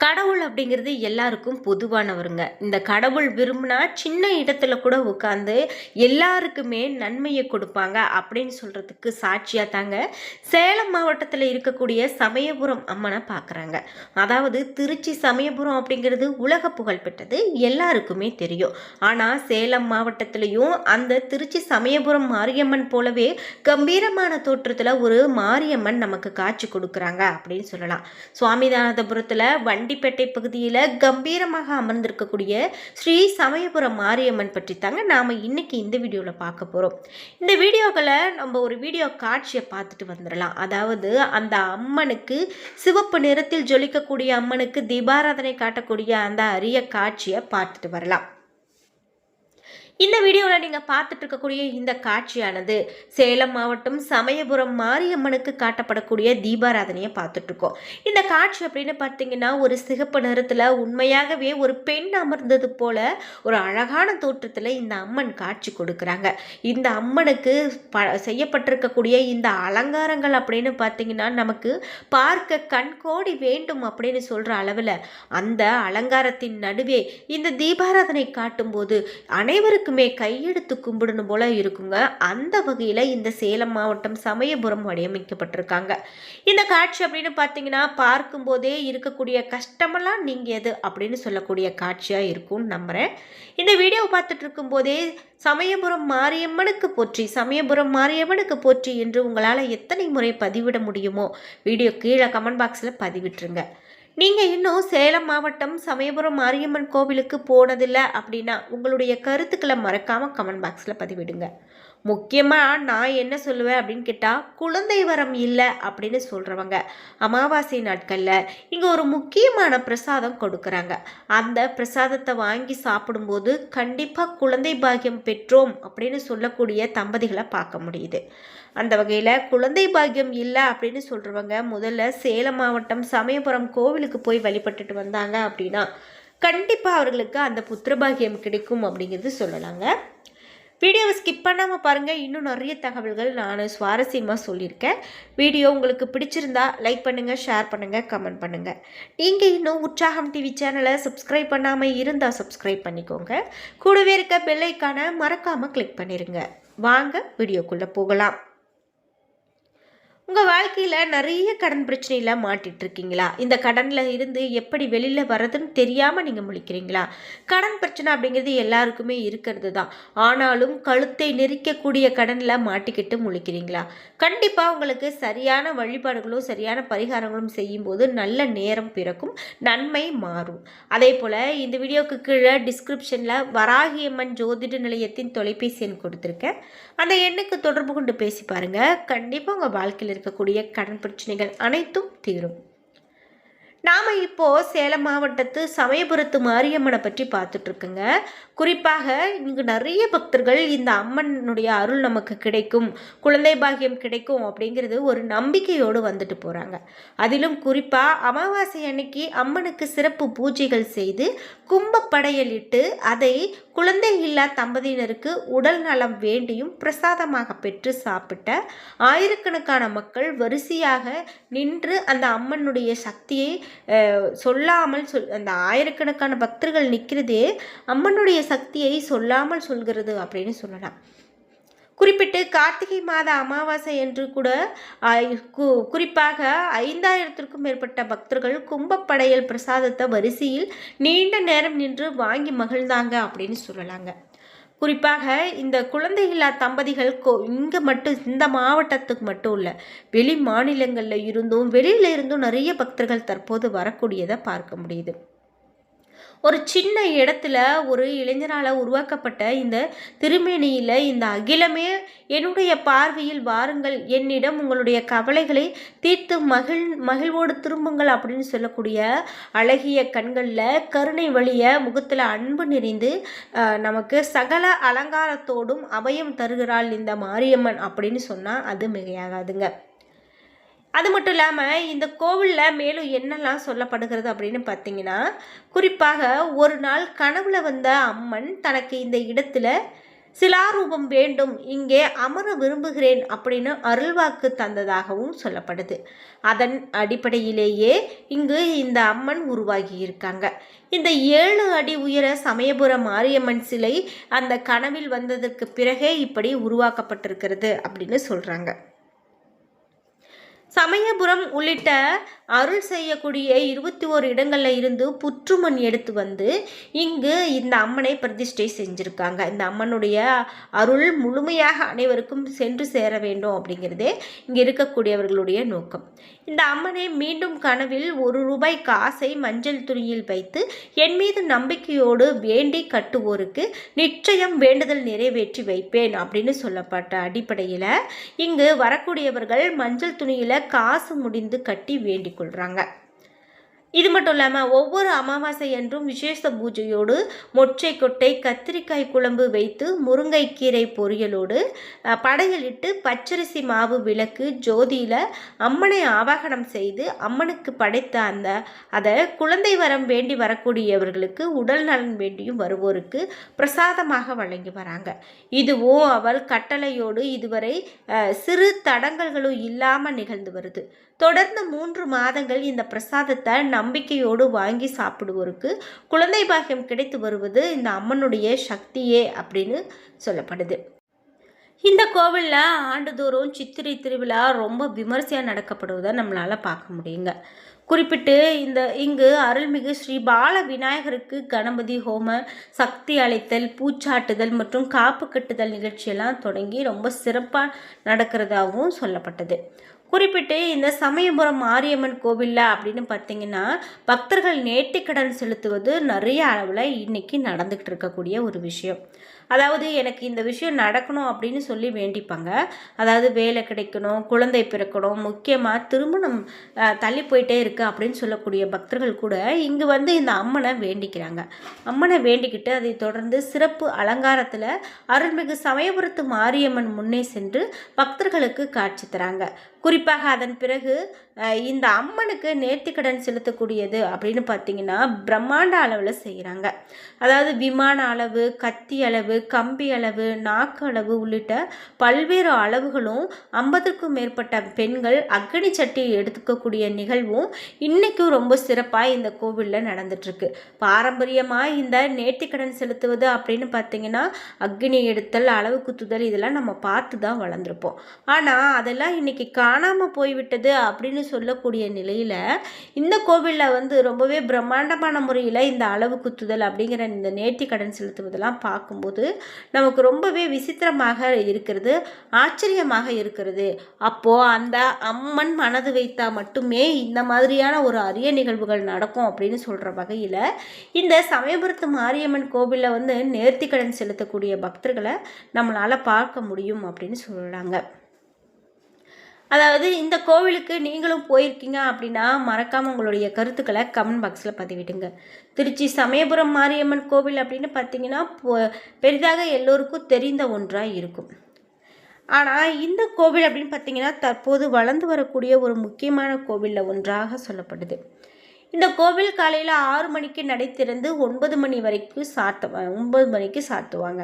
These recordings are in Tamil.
கடவுள் அப்படிங்கிறது எல்லாருக்கும் பொதுவானவருங்க. இந்த கடவுள் விரும்பினா சின்ன இடத்துல கூட உட்காந்து எல்லாருக்குமே நன்மையை கொடுப்பாங்க அப்படின்னு சொல்கிறதுக்கு சாட்சியாக தாங்க சேலம் மாவட்டத்தில் இருக்கக்கூடிய சமயபுரம் அம்மனை பார்க்குறாங்க அதாவது திருச்சி சமயபுரம் அப்படிங்கிறது உலக புகழ்பெற்றது எல்லாருக்குமே தெரியும். ஆனால் சேலம் மாவட்டத்திலையும் அந்த திருச்சி சமயபுரம் மாரியம்மன் போலவே கம்பீரமான தோற்றத்தில் ஒரு மாரியம்மன் நமக்கு காட்சி கொடுக்குறாங்க அப்படின்னு சொல்லலாம். சுவாமிநாதபுரத்தில் வண்டிப்பேட்டை பகுதியில் கம்பீரமாக அமர்ந்திருக்கக்கூடிய ஸ்ரீ சமயபுரம் மாரியம்மன் பற்றி தாங்க நாம் இன்றைக்கி இந்த வீடியோவில் பார்க்க போகிறோம் இந்த வீடியோக்களை நம்ம ஒரு வீடியோ காட்சியை பார்த்துட்டு வந்துடலாம். அதாவது அந்த அம்மனுக்கு சிவப்பு நிறத்தில் ஜொலிக்கக்கூடிய அம்மனுக்கு தீபாராதனை காட்டக்கூடிய அந்த அரிய காட்சியை பார்த்துட்டு வரலாம். இந்த வீடியோவில் நீங்கள் பார்த்துட்டு இருக்கக்கூடிய இந்த காட்சியானது சேலம் மாவட்டம் சமயபுரம் மாரியம்மனுக்கு காட்டப்படக்கூடிய தீபாராதனையை பார்த்துட்ருக்கோம் இந்த காட்சி அப்படின்னு பார்த்தீங்கன்னா ஒரு சிகப்பு நிறத்தில் உண்மையாகவே ஒரு பெண் அமர்ந்தது போல ஒரு அழகான தோற்றத்தில் இந்த அம்மன் காட்சி கொடுக்குறாங்க. இந்த அம்மனுக்கு ப செய்யப்பட்டிருக்கக்கூடிய இந்த அலங்காரங்கள் அப்படின்னு பார்த்தீங்கன்னா நமக்கு பார்க்க கண்கோடி வேண்டும் அப்படின்னு சொல்கிற அளவில் அந்த அலங்காரத்தின் நடுவே இந்த தீபாராதனை காட்டும்போது அனைவருக்கும் எல்லாருக்குமே கையெடுத்து கும்பிடணும் போல இருக்குங்க. அந்த வகையில் இந்த சேலம் மாவட்டம் சமயபுரம் வடிவமைக்கப்பட்டிருக்காங்க. இந்த காட்சி அப்படின்னு பார்த்தீங்கன்னா பார்க்கும்போதே இருக்கக்கூடிய கஷ்டமெல்லாம் நீங்கியது அப்படின்னு சொல்லக்கூடிய காட்சியாக இருக்கும்னு நம்புகிறேன் இந்த வீடியோவை பார்த்துட்டு இருக்கும்போதே சமயபுரம் மாரியம்மனுக்கு போற்றி சமயபுரம் மாரியம்மனுக்கு போற்றி என்று உங்களால் எத்தனை முறை பதிவிட முடியுமோ வீடியோ கீழே கமெண்ட் பாக்ஸில் பதிவிட்டுருங்க. நீங்கள் இன்னும் சேலம் மாவட்டம் சமயபுரம் மாரியம்மன் கோவிலுக்கு போனதில்லை அப்படின்னா உங்களுடைய கருத்துக்களை மறக்காமல் கமெண்ட் பாக்ஸில் பதிவிடுங்க. முக்கியமாக நான் என்ன சொல்லுவேன் அப்படின்னு கேட்டால் குழந்தை வரம் இல்லை அப்படின்னு சொல்கிறவங்க அமாவாசை நாட்களில் இங்கே ஒரு முக்கியமான பிரசாதம் கொடுக்குறாங்க. அந்த பிரசாதத்தை வாங்கி சாப்பிடும்போது கண்டிப்பாக குழந்தை பாக்கியம் பெற்றோம் அப்படின்னு சொல்லக்கூடிய தம்பதிகளை பார்க்க முடியுது. அந்த வகையில் குழந்தை பாக்கியம் இல்லை அப்படின்னு சொல்கிறவங்க முதல்ல சேலம் மாவட்டம் சமயபுரம் கோவிலுக்கு போய் வழிபட்டுட்டு வந்தாங்க அப்படின்னா கண்டிப்பாக அவர்களுக்கு அந்த புத்திரபாகியம் கிடைக்கும் அப்படிங்கிறது சொல்லலாங்க. வீடியோவை ஸ்கிப் பண்ணாமல் பாருங்கள் இன்னும் நிறைய தகவல்கள் நான் சுவாரஸ்யமாக சொல்லியிருக்கேன். வீடியோ உங்களுக்கு பிடிச்சிருந்தா லைக் பண்ணுங்கள் ஷேர் பண்ணுங்கள் கமெண்ட் பண்ணுங்கள் நீங்கள் இன்னும் உற்சாகம் டிவி சேனலை சப்ஸ்கிரைப் பண்ணாமல் இருந்தால் சப்ஸ்கிரைப் பண்ணிக்கோங்க. கூடவே இருக்க பெல்லைக்கான மறக்காமல் கிளிக் பண்ணிடுங்க வாங்க வீடியோக்குள்ளே போகலாம். உங்கள் வாழ்க்கையில் நிறைய கடன் பிரச்சனையில் மாட்டிகிட்ருக்கீங்களா இந்த கடனில் இருந்து எப்படி வெளியில் வர்றதுன்னு தெரியாமல் நீங்கள் முழிக்கிறீங்களா? கடன் பிரச்சனை அப்படிங்கிறது எல்லாருக்குமே இருக்கிறது தான் ஆனாலும் கழுத்தை நெரிக்கக்கூடிய கடனில் மாட்டிக்கிட்டு முழிக்கிறீங்களா? கண்டிப்பாக உங்களுக்கு சரியான வழிபாடுகளும் சரியான பரிகாரங்களும் செய்யும்போது நல்ல நேரம் பிறக்கும் நன்மை மாறும். அதே போல் இந்த வீடியோக்கு கீழே டிஸ்கிரிப்ஷனில் வராகியம்மன் ஜோதிட நிலையத்தின் தொலைபேசி எண் கொடுத்துருக்கேன். அந்த எண்ணுக்கு தொடர்பு கொண்டு பேசி பாருங்கள் கண்டிப்பாக உங்கள் வாழ்க்கையில் இருக்கக்கூடிய கடன் பிரச்சனைகள் அனைத்தும் தீரும். நாம் இப்போது சேலம் மாவட்டத்து சமயபுரத்து மாரியம்மனை பற்றி பார்த்துட்ருக்குங்க. குறிப்பாக இங்கு நிறைய பக்தர்கள் இந்த அம்மனுடைய அருள் நமக்கு கிடைக்கும் குழந்தை பாகியம் கிடைக்கும் அப்படிங்கிறது ஒரு நம்பிக்கையோடு வந்துட்டு போகிறாங்க அதிலும் குறிப்பாக அமாவாசை அன்னைக்கு அம்மனுக்கு சிறப்பு பூஜைகள் செய்து கும்பப்படையலிட்டு அதை குழந்தை இல்லா தம்பதியினருக்கு உடல் நலம் வேண்டியும் பிரசாதமாக பெற்று சாப்பிட்ட ஆயிரக்கணக்கான மக்கள் வரிசையாக நின்று அந்த அம்மனுடைய சக்தியை சொல்லாமல் சொல் அந்த ஆயிரக்கணக்கான பக்தர்கள் நிற்கிறதே அம்மனுடைய சக்தியை சொல்லாமல் சொல்கிறது அப்படின்னு சொல்லலாம். குறிப்பிட்டு கார்த்திகை மாத அமாவாசை என்று கூட குறிப்பாக ஐந்தாயிரத்திற்கும் மேற்பட்ட பக்தர்கள் கும்பப்படையல் பிரசாதத்தை வரிசையில் நீண்ட நேரம் நின்று வாங்கி மகிழ்ந்தாங்க அப்படின்னு சொல்லலாங்க. குறிப்பாக இந்த குழந்தைகளா தம்பதிகள் கோ இங்கே மட்டும் இந்த மாவட்டத்துக்கு மட்டும் இல்லை வெளி மாநிலங்களில் இருந்தும் வெளியில் இருந்தும் நிறைய பக்தர்கள் தற்போது வரக்கூடியதை பார்க்க முடியுது. ஒரு சின்ன இடத்துல ஒரு இளைஞரால் உருவாக்கப்பட்ட இந்த திருமேனியில் இந்த அகிலமே என்னுடைய பார்வையில் வாருங்கள். என்னிடம் உங்களுடைய கவலைகளை தீர்த்து மகிழ் மகிழ்வோடு திரும்புங்கள் அப்படின்னு சொல்லக்கூடிய அழகிய கண்களில் கருணை வழிய முகத்தில் அன்பு நிறைந்து நமக்கு சகல அலங்காரத்தோடும் அபயம் தருகிறாள் இந்த மாரியம்மன் அப்படின்னு சொன்னால் அது மிகையாகாதுங்க. அது மட்டும் இல்லாமல் இந்த கோவிலில் மேலும் என்னெல்லாம் சொல்லப்படுகிறது அப்படின்னு பார்த்தீங்கன்னா குறிப்பாக ஒரு நாள் கனவுல வந்த அம்மன் தனக்கு இந்த இடத்துல சிலாரூபம் வேண்டும் இங்கே அமர விரும்புகிறேன் அப்படின்னு அருள்வாக்கு தந்ததாகவும் சொல்லப்படுது. அதன் அடிப்படையிலேயே இங்கு இந்த அம்மன் உருவாகி இருக்காங்க இந்த ஏழு அடி உயர சமயபுரம் மாரியம்மன் சிலை அந்த கனவில் வந்ததற்கு பிறகே இப்படி உருவாக்கப்பட்டிருக்கிறது அப்படின்னு சொல்கிறாங்க சமயபுரம் உள்ளிட்ட அருள் செய்யக்கூடிய இருபத்தி ஓரு இடங்களில் இருந்து புற்றுமண் எடுத்து வந்து இங்கு இந்த அம்மனை பிரதிஷ்டை செஞ்சுருக்காங்க. இந்த அம்மனுடைய அருள் முழுமையாக அனைவருக்கும் சென்று சேர வேண்டும் அப்படிங்கிறதே இங்கே இருக்கக்கூடியவர்களுடைய நோக்கம். இந்த அம்மனை மீண்டும் கனவில் ஒரு ரூபாய் காசை மஞ்சள் துணியில் வைத்து என் மீது நம்பிக்கையோடு வேண்டி கட்டுவோருக்கு நிச்சயம் வேண்டுதல் நிறைவேற்றி வைப்பேன் அப்படின்னு சொல்லப்பட்ட அடிப்படையில் இங்கு வரக்கூடியவர்கள் மஞ்சள் துணியில் காசு முடிந்து கட்டி வேண்டி கொள்கிறாங்க இது மட்டும் இல்லாமல் ஒவ்வொரு அமாவாசை என்றும் விசேஷ பூஜையோடு மொச்சை கொட்டை கத்திரிக்காய் குழம்பு வைத்து முருங்கைக்கீரை பொரியலோடு படையலிட்டு பச்சரிசி மாவு விளக்கு ஜோதியில் அம்மனை ஆவாகனம் செய்து அம்மனுக்கு படைத்த அந்த அதை குழந்தை வரம் வேண்டி வரக்கூடியவர்களுக்கு உடல் நலன் வேண்டியும் வருவோருக்கு பிரசாதமாக வழங்கி வராங்க. இதுவும் அவள் கட்டளையோடு இதுவரை சிறு தடங்கல்களும் இல்லாமல் நிகழ்ந்து வருது. தொடர்ந்து மூன்று மாதங்கள் இந்த பிரசாதத்தை நம்பிக்கையோடு வாங்கி சாப்பிடுவோருக்கு குழந்தை பாக்கியம் கிடைத்து வருவது இந்த அம்மனுடைய சக்தியே அப்படின்னு சொல்லப்படுது. இந்த கோவிலில் ஆண்டுதோறும் சித்திரை திருவிழா ரொம்ப விமர்சையாக நடக்கப்படுவதை நம்மளால் பார்க்க முடியுங்க. குறிப்பிட்டு இந்த இங்கு அருள்மிகு ஸ்ரீ பால விநாயகருக்கு கணபதி ஹோம சக்தி அழைத்தல் பூச்சாட்டுதல் மற்றும் காப்பு கட்டுதல் நிகழ்ச்சியெல்லாம் தொடங்கி ரொம்ப சிறப்பாக நடக்கிறதாகவும் சொல்லப்பட்டது. குறிப்பிட்டு இந்த சமயபுரம் மாரியம்மன் கோவிலில் அப்படின்னு பார்த்தீங்கன்னா பக்தர்கள் நேர்த்திக்கடன் செலுத்துவது நிறைய அளவில் இன்றைக்கி நடந்துக்கிட்டு இருக்கக்கூடிய ஒரு விஷயம். அதாவது எனக்கு இந்த விஷயம் நடக்கணும் அப்படின்னு சொல்லி வேண்டிப்பாங்க. அதாவது வேலை கிடைக்கணும் குழந்தை பிறக்கணும் முக்கியமாக திருமணம் தள்ளி போயிட்டே இருக்கு அப்படின்னு சொல்லக்கூடிய பக்தர்கள் கூட இங்கே வந்து இந்த அம்மனை வேண்டிக்கிறாங்க. அம்மனை வேண்டிக்கிட்டு அதை தொடர்ந்து சிறப்பு அலங்காரத்தில் அருள்மிகு சமயபுரத்து மாரியம்மன் முன்னே சென்று பக்தர்களுக்கு காட்சி தராங்க. குறிப்பாக அதன் பிறகு இந்த அம்மனுக்கு நேர்த்திக்கடன் செலுத்தக்கூடியது அப்படின்னு பார்த்தீங்கன்னா பிரம்மாண்ட அளவில் செய்கிறாங்க அதாவது விமான அளவு கத்தி அளவு கம்பி அளவு நாக்கு அளவு உள்ளிட்ட பல்வேறு அளவுகளும் ஐம்பதுக்கும் மேற்பட்ட பெண்கள் அக்னி சட்டி எடுத்துக்கக்கூடிய நிகழ்வும் இன்றைக்கும் ரொம்ப சிறப்பாக இந்த கோவிலில் நடந்துட்டுருக்கு. பாரம்பரியமாக இந்த நேர்த்திக்கடன் செலுத்துவது அப்படின்னு பார்த்தீங்கன்னா அக்னி எடுத்தல் அளவு குத்துதல் இதெல்லாம் நம்ம பார்த்து தான் வளர்ந்துருப்போம். ஆனால் அதெல்லாம் இன்றைக்கி காணாமல் போய்விட்டது அப்படின்னு சொல்லக்கூடிய நிலையில் இந்த கோவிலில் வந்து ரொம்பவே பிரம்மாண்டமான முறையில் இந்த அளவு குத்துதல் அப்படிங்கிற இந்த நேர்த்தி கடன் செலுத்துவதெல்லாம் பார்க்கும்போது நமக்கு ரொம்பவே விசித்திரமாக இருக்கிறது ஆச்சரியமாக இருக்கிறது. அப்போது அந்த அம்மன் மனது வைத்தால் மட்டுமே இந்த மாதிரியான ஒரு அரிய நிகழ்வுகள் நடக்கும் அப்படின்னு சொல்கிற வகையில் இந்த சமயபுரத்து மாரியம்மன் கோவிலில் வந்து நேர்த்தி கடன் செலுத்தக்கூடிய பக்தர்களை நம்மளால் பார்க்க முடியும் அப்படின்னு சொல்கிறாங்க அதாவது இந்த கோவிலுக்கு நீங்களும் போயிருக்கீங்க அப்படின்னா மறக்காமல் உங்களுடைய கருத்துக்களை கமெண்ட் பாக்ஸில் பதிவிடுங்க. திருச்சி சமயபுரம் மாரியம்மன் கோவில் அப்படின்னு பார்த்தீங்கன்னா பெரிதாக எல்லோருக்கும் தெரிந்த ஒன்றாக இருக்கும். ஆனால் இந்த கோவில் அப்படின்னு பார்த்தீங்கன்னா தற்போது வளர்ந்து வரக்கூடிய ஒரு முக்கியமான கோவிலில் ஒன்றாக சொல்லப்படுது. இந்த கோவில் காலையில் ஆறு மணிக்கு நடை திறந்து ஒன்பது மணி வரைக்கும் சாத்த ஒன்பது மணிக்கு சாத்துவாங்க.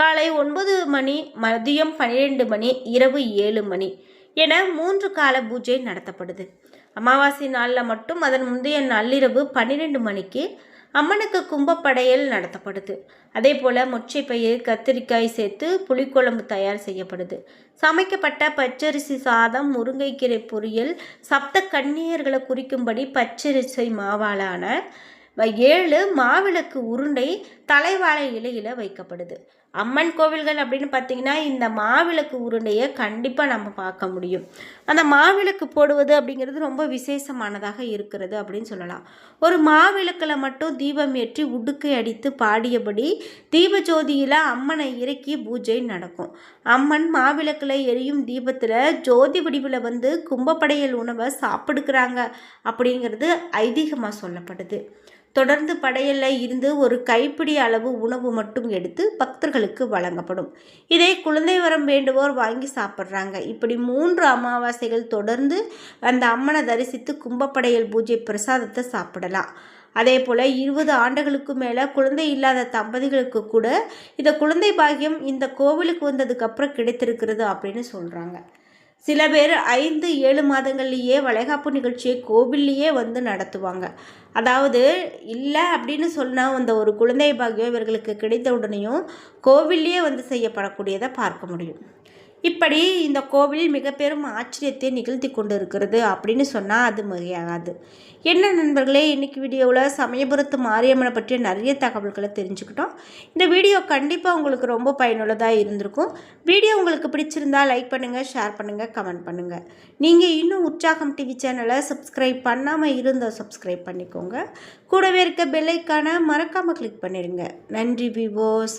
காலை ஒன்பது மணி மதியம் பன்னிரெண்டு மணி இரவு ஏழு மணி. என மூன்று கால பூஜை நடத்தப்படுது. அமாவாசை நாளில் மட்டும் அதன் முந்தைய நள்ளிரவு பன்னிரெண்டு மணிக்கு அம்மனுக்கு கும்பப்படையல் நடத்தப்படுது. அதே போல் மொச்சைப்பயிர் கத்திரிக்காய் சேர்த்து புளிக்குழம்பு தயார் செய்யப்படுது. சமைக்கப்பட்ட பச்சரிசி சாதம் முருங்கைக்கீரை பொரியல் சப்த கன்னியர்களை குறிக்கும்படி பச்சரிசி மாவாலான ஏழு மாவிளக்கு உருண்டை தலைவாழை இலையில் வைக்கப்படுது. அம்மன் கோவில்கள் அப்படின்னு பார்த்தீங்கன்னா இந்த மாவிளக்கு உருண்டையை கண்டிப்பாக நம்ம பார்க்க முடியும். அந்த மாவிளக்கு போடுவது அப்படிங்கிறது ரொம்ப விசேஷமானதாக இருக்கிறது அப்படின்னு சொல்லலாம். ஒரு மாவிளக்கில் மட்டும் தீபம் ஏற்றி உடுக்கை அடித்து பாடியபடி தீப ஜோதியில் அம்மனை இறக்கி பூஜை நடக்கும். அம்மன் மாவிளக்கில் எரியும் தீபத்தில் ஜோதி வடிவில் வந்து கும்பப்படையல் உணவை சாப்பிடுக்கிறாங்க அப்படிங்கிறது ஐதீகமாக சொல்லப்படுது. தொடர்ந்து படையலில் இருந்து ஒரு கைப்பிடி அளவு உணவு மட்டும் எடுத்து பக்தர்களுக்கு வழங்கப்படும். இதை குழந்தை வரம் வேண்டுவோர் வாங்கி சாப்பிட்றாங்க. இப்படி மூன்று அமாவாசைகள் தொடர்ந்து அந்த அம்மனை தரிசித்து கும்பப்படையல் பூஜை பிரசாதத்தை சாப்பிடலாம். அதே போல் இருபது ஆண்டுகளுக்கு மேலே குழந்தை இல்லாத தம்பதிகளுக்கு கூட இந்த குழந்தை பாக்கியம் இந்த கோவிலுக்கு வந்ததுக்கப்புறம் கிடைத்திருக்கிறது அப்படின்னு சொல்கிறாங்க சில பேர் ஐந்து ஏழு மாதங்கள்லேயே வளைகாப்பு நிகழ்ச்சியை கோவில்லையே வந்து நடத்துவாங்க. அதாவது இல்லை அப்படின்னு சொன்னால் அந்த ஒரு குழந்தை பாக்கியம் இவர்களுக்கு கிடைத்த உடனேயும் கோவில்லையே வந்து செய்யப்படக்கூடியதை பார்க்க முடியும். இப்படி இந்த கோவில் மிக பெரும் ஆச்சரியத்தை நிகழ்த்தி கொண்டு இருக்கிறது அப்படின்னு சொன்னால் அது மிகையாகாது என்ன நண்பர்களே இன்றைக்கி வீடியோவில் சமயபுரத்து மாரியம்மனை பற்றிய நிறைய தகவல்களை தெரிஞ்சுக்கிட்டோம். இந்த வீடியோ கண்டிப்பாக உங்களுக்கு ரொம்ப பயனுள்ளதாக இருந்திருக்கும். வீடியோ உங்களுக்கு பிடிச்சிருந்தா லைக் பண்ணுங்கள் ஷேர் பண்ணுங்கள் கமெண்ட் பண்ணுங்கள் நீங்கள் இன்னும் உற்சாகம் டிவி சேனலை சப்ஸ்கிரைப் பண்ணாமல் இருந்தால் சப்ஸ்கிரைப் பண்ணிக்கோங்க. கூடவே இருக்க பெல்லைக்கான மறக்காமல் கிளிக் பண்ணிடுங்க. நன்றி விவோஸ்